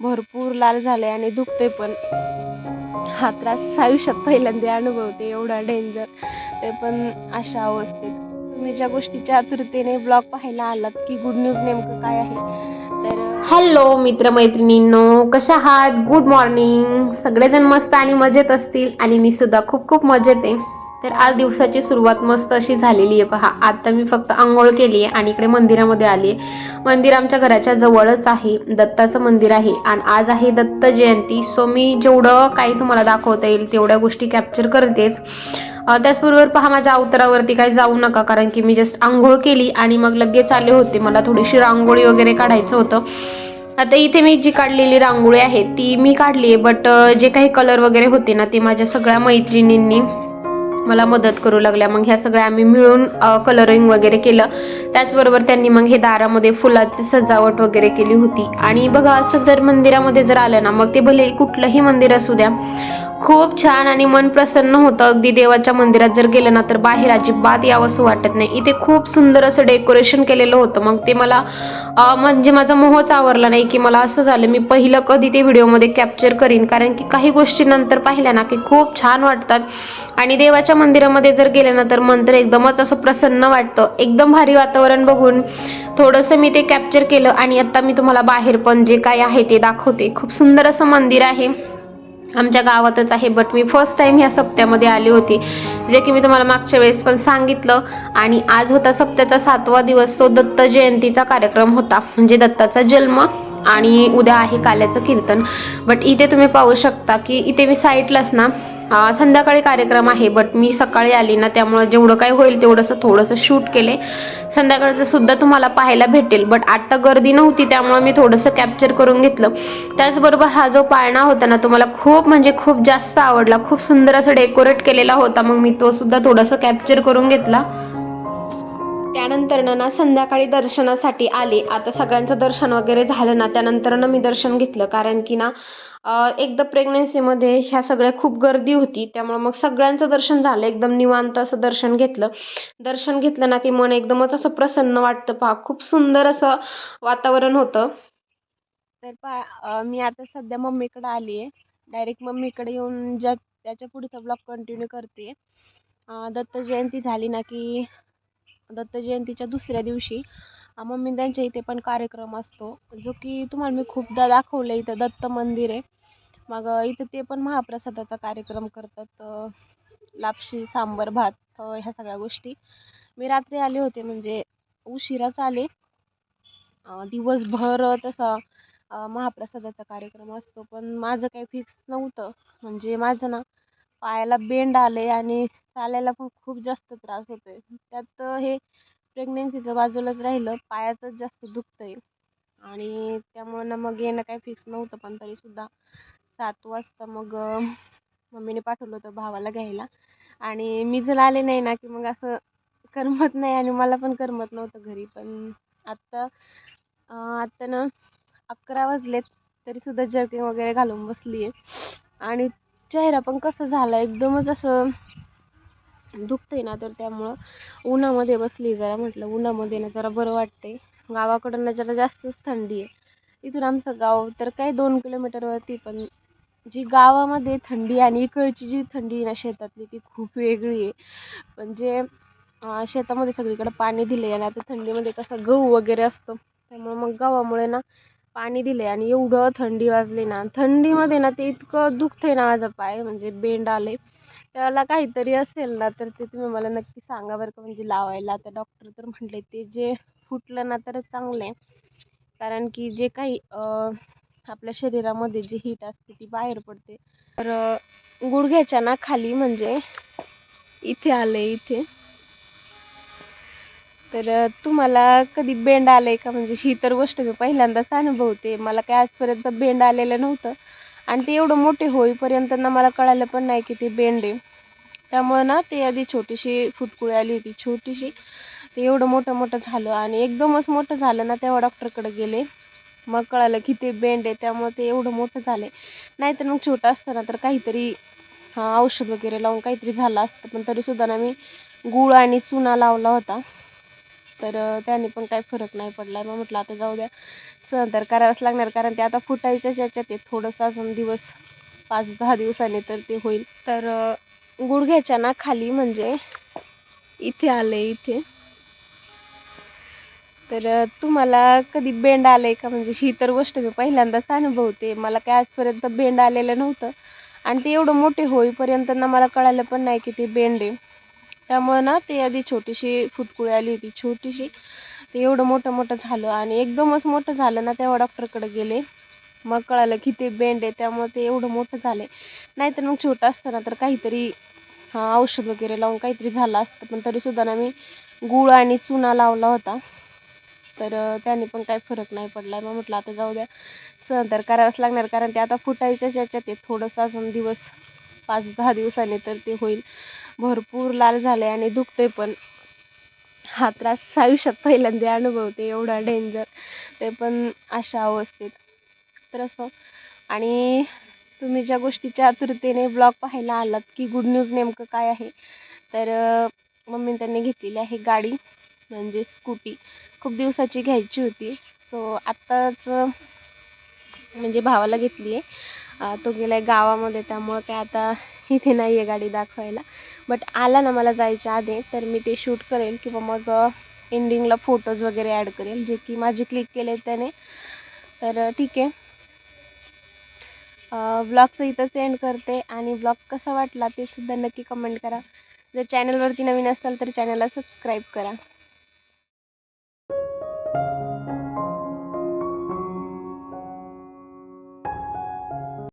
भरपूर लाल झाले आणि दुखते पण. हा त्रास आयुष्यात पहिल्यांदा अनुभवते एवढा डेंजर ते पण अशा अवस्थेत. तुम्ही ज्या गोष्टीच्या आतुरतेने ब्लॉग पाहायला आलात की गुड न्यूज नेमकं काय आहे? तर हॅलो मित्रमैत्रिणींनो. कशा आहात? गुड मॉर्निंग सगळेजण मस्त आणि मजेत असतील आणि मी सुद्धा खूप खूप मजेत आहे. तर आज दिवसाची सुरुवात मस्त अशी झालेली आहे. पहा आता मी फक्त आंघोळ केली आहे आणि इकडे मंदिरामध्ये आली आहे. मंदिर आमच्या घराच्या जवळच आहे दत्ताचं मंदिर आहे आणि आज आहे दत्त जयंती. सो मी जेवढं काही तुम्हाला दाखवता येईल तेवढ्या गोष्टी कॅप्चर करतेच. त्याचबरोबर पहा माझ्या अवतारावरती काही जाऊ नका कारण की मी जस्ट आंघोळ केली आणि मग लगेच आले होते. मला थोडीशी रांगोळी वगैरे काढायचं होतं. आता इथे मी जी काढलेली रांगोळी आहे ती मी काढली आहे बट जे काही कलर वगैरे होते ना ते माझ्या सगळ्या मैत्रिणींनी मला मदत करू लागल्या. मग ह्या सगळ्या आम्ही मिळून कलरिंग वगैरे केलं. त्याचबरोबर त्यांनी मग हे दारामध्ये फुलाची सजावट वगैरे केली होती. आणि बघा असं जर मंदिरामध्ये जर आलं ना मग ते भले कुठलंही मंदिर असू द्या खूप छान आणि मन प्रसन्न होतं. अगदी देवाच्या मंदिरात जर गेलं ना तर बाहेर अजिबात यावंसं वाटत नाही. इथे खूप सुंदर असं डेकोरेशन केलेलं होतं. मग ते मला म्हणजे माझा मोहच आवरला नाही की मला असं झालं. मी पहिलं कधी ते व्हिडिओमध्ये कॅप्चर करीन. कारण की काही गोष्टी नंतर पाहिल्या ना की खूप छान वाटतात. आणि देवाच्या मंदिरामध्ये जर गेलं ना तर मन तर एकदमच असं प्रसन्न वाटतं. एकदम भारी वातावरण बघून थोडंसं मी ते कॅप्चर केलं. आणि आत्ता मी तुम्हाला बाहेर पण जे काय आहे ते दाखवते. खूप सुंदर असं मंदिर आहे. आमच्या गावातच आहे बट मी फर्स्ट टाइम ह्या सप्त्यामध्ये आली होती. जे की मी तुम्हाला मागच्या वेळेस पण सांगितलं. आणि आज होता सप्त्याचा सातवा दिवस तो दत्त जयंतीचा कार्यक्रम होता. म्हणजे दत्ताचा जन्म आणि उद्या आहे काल्याचं कीर्तन. बट इथे तुम्ही पाहू शकता की इथे मी साईटलाच ना संध्याकाळी कार्यक्रम आहे बट मी सकाळी आली ना त्यामुळं जेवढं काय होईल तेवढंसं थोडंसं शूट केले. संध्याकाळचं सुद्धा तुम्हाला पाहायला भेटेल बट आत्ता गर्दी नव्हती त्यामुळं मी थोडंसं कॅप्चर करून घेतलं. त्याचबरोबर हा जो पाळणा होता ना तो मला खूप म्हणजे खूप जास्त आवडला. खूप सुंदर असं डेकोरेट केलेला होता मग मी तो सुद्धा थोडंसं कॅप्चर करून घेतला. त्यानंतर ना संध्याकाळी दर्शनासाठी आले. आता सगळ्यांचं दर्शन वगैरे झालं ना त्यानंतर ना मी दर्शन घेतलं. कारण की ना एकदा प्रेग्नेन्सीमध्ये ह्या सगळ्या खूप गर्दी होती. त्यामुळं मग सगळ्यांचं दर्शन झालं. एकदम निवांत असं दर्शन घेतलं. दर्शन घेतलं ना की मन एकदमच असं प्रसन्न वाटतं पहा. खूप सुंदर असं वातावरण होतं. तर पहा मी आता सध्या मम्मीकडे आली आहे डायरेक्ट मम्मीकडे येऊन ज्या त्याच्या पुढचा ब्लॉग कंटिन्यू करते. दत्त जयंती झाली ना की दत्त जयंतीच्या दुसऱ्या दिवशी मम्मी त्यांच्या इथे पण कार्यक्रम असतो. जो की तुम्हाला मी खूपदा दाखवलं इथं दत्त मंदिर आहे. मग इथं ते पण महाप्रसादाचा कार्यक्रम करतात लापशी सांबर भात ह्या सगळ्या गोष्टी. मी रात्री आले होते म्हणजे उशिराच आले. दिवसभर तसा महाप्रसादाचा कार्यक्रम असतो. पण माझं काही फिक्स नव्हतं. म्हणजे माझं ना पायाला बेंड आले आणि चालायला पण खूप जास्त त्रास होतो आहे त्यात हे प्रेग्नेन्सीचं बाजूलाच राहिलं. पायाचंच जास्त दुखतं आहे आणि त्यामुळं ना मग येणं काही फिक्स नव्हतं. पण तरीसुद्धा सात वाजता मग मम्मीने पाठवलं होतं भावाला घ्यायला. आणि मी जर आले नाही ना की मग असं करमत नाही आणि मला पण करमत नव्हतं घरी. पण आत्ता आत्ता ना अकरा वाजलेत तरीसुद्धा जर्किंग वगैरे घालून बसली आहे आणि चेहरा पण कसं झाला एकदमच असं दुखतंय ना तर त्यामुळं उन्हामध्ये बसली जरा म्हटलं उन्हामध्ये ना जरा बरं वाटते गावाकडं ना जरा जास्तच थंडी आहे इथून आमचं गाव तर काय दोन किलोमीटरवरती पण जी गावामध्ये थंडी आणि इकडची जी थंडी आहे ना शेतातली ती खूप वेगळी आहे. म्हणजे शेतामध्ये सगळीकडं पाणी दिले आणि आता थंडीमध्ये कसं गहू वगैरे असतो त्यामुळे मग गव्हामुळे ना पाणी दिले आणि एवढं थंडी वाजली ना. थंडीमध्ये ना ते इतकं दुखतंय ना माझं पाय म्हणजे बेंड आले त्याला काहीतरी असेल ना तर ते तुम्ही मला नक्की सांगा बरं का. म्हणजे लावायला तर डॉक्टर तर म्हटले ते जे फुटलं ना तर चांगलं आहे. कारण की जे काही आपल्या शरीरामध्ये जी हीट असते ती बाहेर पडते. तर गुडघ्याच्या ना खाली म्हणजे. इथे आले इथे. तर तुम्हाला कधी बेंड आलंय का? म्हणजे ही तर गोष्ट मी पहिल्यांदाच अनुभवते. मला काय आजपर्यंत बेंड आलेलं नव्हतं. आणि ते एवढं मोठे होईपर्यंत ना मला कळालं पण नाही की ते बेंड आहे. त्यामुळे ना ते आधी छोटीशी फुटकुळी आली होती छोटीशी. ते एवढं मोठं मोठं झालं आणि एकदमच मोठं झालं ना तेव्हा डॉक्टरकडे गेले. मग कळालं की ते बेंड आहे त्यामुळे ते एवढं मोठं झालं आहे नाहीतर मग छोटं असतं ना तर काहीतरी औषध वगैरे लावून काहीतरी झालं असतं. पण तरीसुद्धा ना मी गूळ आणि चुना लावला होता. तर त्याने पण काही फरक नाही पडला. मग म्हटलं आता जाऊ द्या. सहन तर करावंच लागणार. कारण ते आता फुटायच्याच याच्यात आहे थोडंसं अजून दिवस पाच दहा दिवसांनी तर ते होईल. तर गुडघ्याच्या ना खाली म्हणजे? इथे आले इथे. तर तुम्हाला कधी बेंड आलं आहे का? म्हणजे ही तर गोष्ट मी पहिल्यांदाच अनुभवते. मला काय आजपर्यंत बेंड आलेलं नव्हतं. आणि ते एवढं मोठे होईपर्यंत ना मला कळालं पण नाही की ते बेंड आहे. त्यामुळं ना ते आधी छोटीशी फुटकुळी आली होती छोटीशी. ते एवढं मोठं मोठं झालं आणि एकदमच मोठं झालं ना तेव्हा डॉक्टरकडे गेले. मग कळालं की ते बेंड आहे त्यामुळे ते एवढं मोठं झालं आहे नाहीतर मग छोटं असतं ना तर काहीतरी हां औषध वगैरे लावून काहीतरी झालं असतं. पण तरीसुद्धा ना मी गूळ आणि चुना लावला होता. तर त्याने पण काही फरक नाही पडला. मग म्हटलं आता जाऊ द्या. सहन तर करावंच लागणार. कारण ते आता फुटायच्याच याच्यात आहे थोडंसं अजून दिवस पाच दहा दिवसांनी तर ते होईल. भरपूर लाल झाले आणि दुखते पण. हा त्रास आयुष्यात पहिल्यांदा अनुभवते एवढा डेंजर ते पण अशा अवस्थेत. तर असं. आणि तुम्ही ज्या गोष्टीच्या आतुरतेने ब्लॉग पाहायला आलात की गुड न्यूज नेमकं काय आहे? तर मम्मी त्यांनी घेतलेली आहे गाडी म्हणजे स्कूटी. खूप दिवसाची घ्यायची होती. सो आत्ताच म्हणजे भावाला घेतली आहे. तो गेला आहे गावामध्ये त्यामुळं काय आता इथे नाही आहे गाडी दाखवायला. बट आला ना मला जायच्या आधी तर मी ते शूट करेल किंवा मग एंडिंगला फोटोज वगैरे ॲड करेल जे की माझे क्लिक केले त्याने. तर ठीक आहे. ब्लॉगचं इथंच एंड करते आणि ब्लॉग कसा वाटला ते सुद्धा नक्की कमेंट करा. जर चॅनलवरती नवीन असाल तर चॅनलला सबस्क्राईब करा.